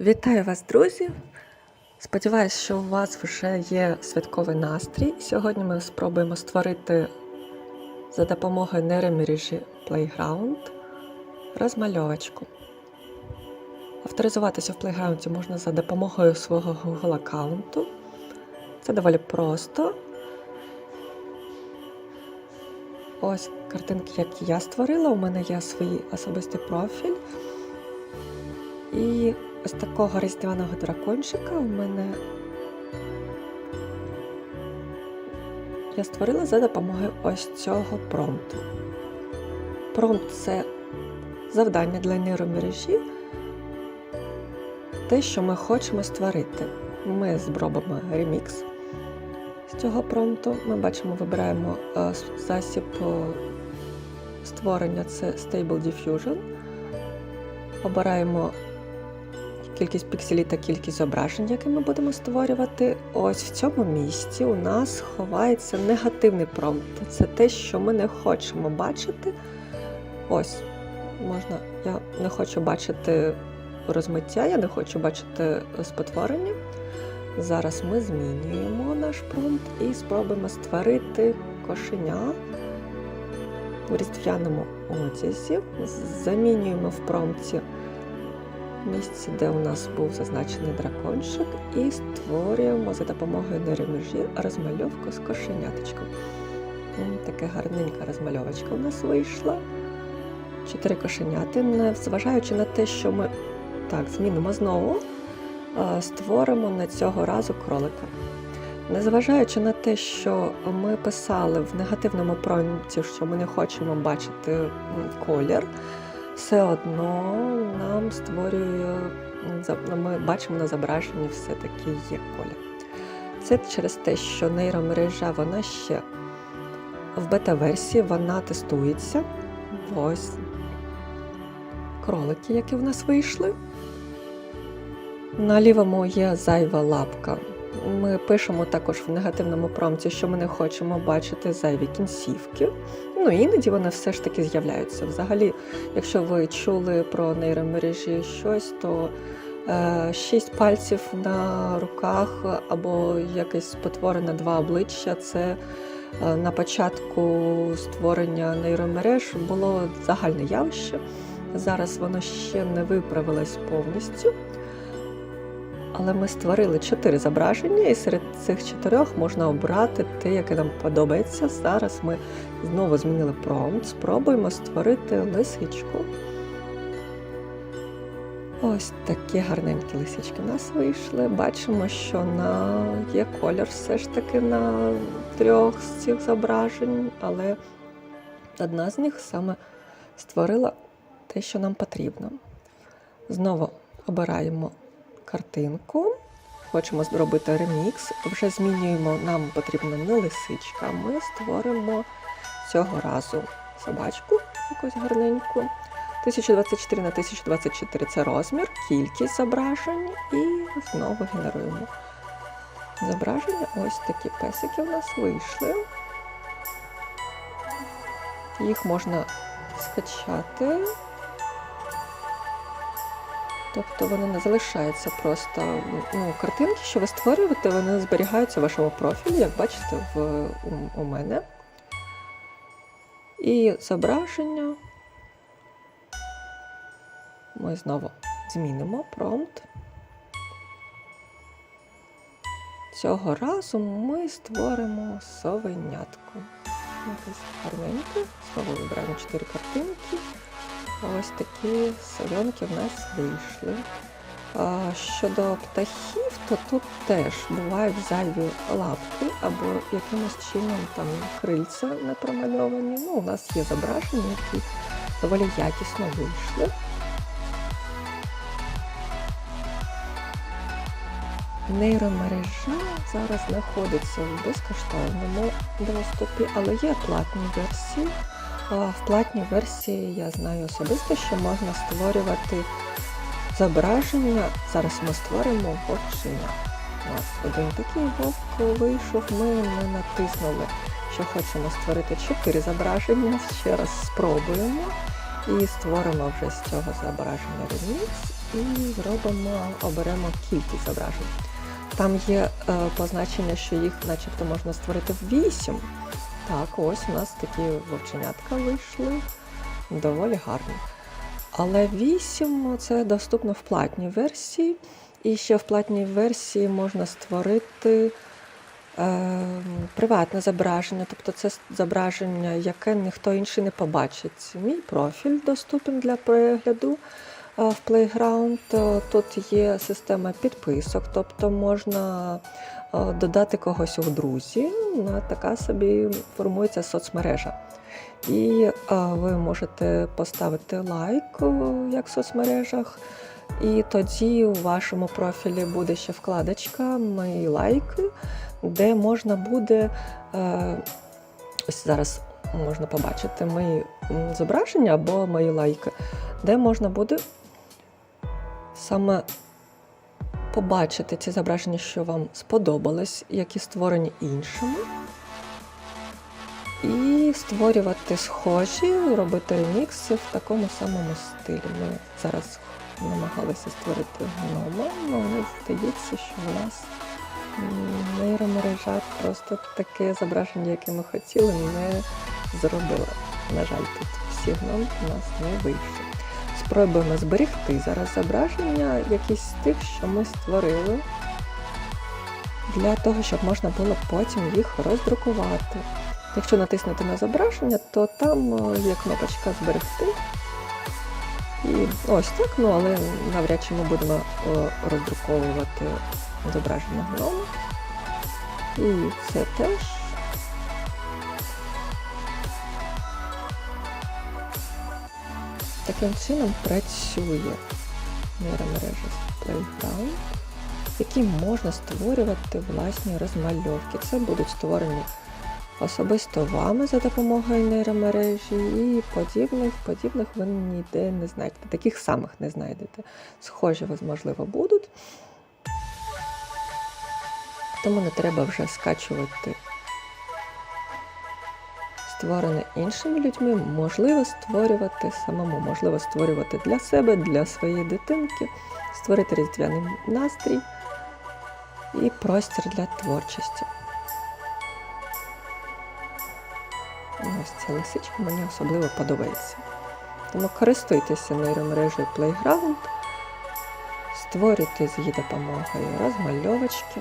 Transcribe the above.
Вітаю вас, друзі! Сподіваюсь, що у вас вже є святковий настрій. Сьогодні ми спробуємо створити за допомогою нейромережі Playground розмальовочку. Авторизуватися в Playground можна за допомогою свого Google аккаунту. Це доволі просто. Ось картинки, які я створила. У мене є свій особистий профіль. І ось такого різдвяного дракончика у мене я створила за допомогою ось цього промпту. Промпт це завдання для нейромережі, те, що ми хочемо створити. Ми зробимо ремікс з цього промпту. Ми бачимо, вибираємо е, засіб е, створення це Stable Diffusion. Обираємо кількість пікселів та кількість зображень, які ми будемо створювати. Ось в цьому місці у нас ховається негативний промпт. Це те, що ми не хочемо бачити. Ось, можна, я не хочу бачити розмиття, я не хочу бачити спотворення. Зараз ми змінюємо наш промпт і спробуємо створити кошеня у різдвяному одязі. Замінюємо в промпті місці, де у нас був зазначений дракончик, і створюємо за допомогою нейромережі розмальовку з кошеняточком. М, Така гарненька розмальовочка у нас вийшла. Чотири кошеняти, незважаючи на те, що ми так, змінимо знову, створимо на цього разу кролика. Незважаючи на те, що ми писали в негативному промпті, що ми не хочемо бачити колір, все одно нам створює, ми бачимо на зображенні все-таки є колір. Це через те, що нейромережа вона ще в бета-версії, вона тестується. Ось кролики, які в нас вийшли. На лівому є зайва лапка. Ми пишемо також в негативному промпті, що ми не хочемо бачити зайві кінцівки. Ну, іноді вони все ж таки з'являються. Взагалі, якщо ви чули про нейромережі щось, то е, шість пальців на руках або якесь спотворене два обличчя це е, на початку створення нейромереж було загальне явище. Зараз воно ще не виправилось повністю. Але ми створили чотири зображення, і серед цих чотирьох можна обрати те, яке нам подобається. Зараз ми знову змінили промпт, спробуємо створити лисичку. Ось такі гарненькі лисички у нас вийшли. Бачимо, що на є колір все ж таки на трьох з цих зображень, але одна з них саме створила те, що нам потрібно. Знову обираємо картинку. Хочемо зробити ремікс. Вже змінюємо, нам потрібна не лисичка. Ми створимо цього разу собачку якусь гарненьку. 1024 на 1024 це розмір, кількість зображень і знову генеруємо. Зображення, ось такі песики у нас вийшли. Їх можна скачати. Тобто вони не залишаються просто ну, картинки, що ви створюєте, вони зберігаються в вашому профілі, як бачите, в, у, у мене. І зображення. Ми знову змінимо промпт. Цього разу ми створимо совенятку. Якось гарненьке. Знову вибираємо 4 картинки. Ось такі соленки в нас вийшли. Щодо птахів, то тут теж бувають зайві лапки або якимось чином там крильця не промальовані. Ну, у нас є зображення, які доволі якісно вийшли. Нейромережа зараз знаходиться в безкоштовному доступі, але є платні версії. В платній версії я знаю особисто, що можна створювати зображення. Зараз ми створимо вовчення. У нас один такий вовк вийшов. Ми не натиснули, що хочемо створити чотири зображення. Ще раз спробуємо і створимо вже з цього зображення ремікс. і зробимо, оберемо кількість зображень. Там є е, позначення, що їх начебто можна створити в 8. Так, ось у нас такі вовченятка вийшли. Доволі гарні. Але 8 це доступно в платній версії. І ще в платній версії можна створити е, приватне зображення, тобто це зображення, яке ніхто інший не побачить. Мій профіль доступен для перегляду е, в Playground. Е, Тут є система підписок, тобто можна е, додати когось у друзі. Ну, Така собі формується соцмережа. І е, ви можете поставити лайк, е, як в соцмережах. І тоді у вашому профілі буде ще вкладочка Мої лайки, де можна буде е, ось зараз можна побачити мої зображення або мої лайки, де можна буде саме побачити ці зображення, що вам сподобались, які створені іншими. І створювати схожі, робити ремікси в такому самому стилі. Ми зараз намагалися створити гнома, але здається, що в нас нейромережа просто таке зображення, яке ми хотіли, не зробила. На жаль, тут всі гноми у нас не вийшли. Спробуємо зберегти зараз зображення, якісь з тих, що ми створили, для того, щоб можна було потім їх роздрукувати. Якщо натиснути на зображення, то там е, є кнопочка Зберегти. І ось так, ну але навряд чи ми будемо е, роздруковувати зображення гнома. І це теж. Таким чином працює нейромережа Playground, в якій можна створювати власні розмальовки. Це будуть створені особисто вами за допомогою нейромережі і подібних, подібних ви ніде не знайдете. Таких самих не знайдете. Схожі, можливо, будуть. Тому не треба вже скачувати створене іншими людьми, можливо створювати самому, можливо створювати для себе, для своєї дитинки, створити різдвяний настрій і простір для творчості. Ось ця лисичка мені особливо подобається. Тому користуйтеся нейромережею Playground, створюйте з її допомогою розмальовочки.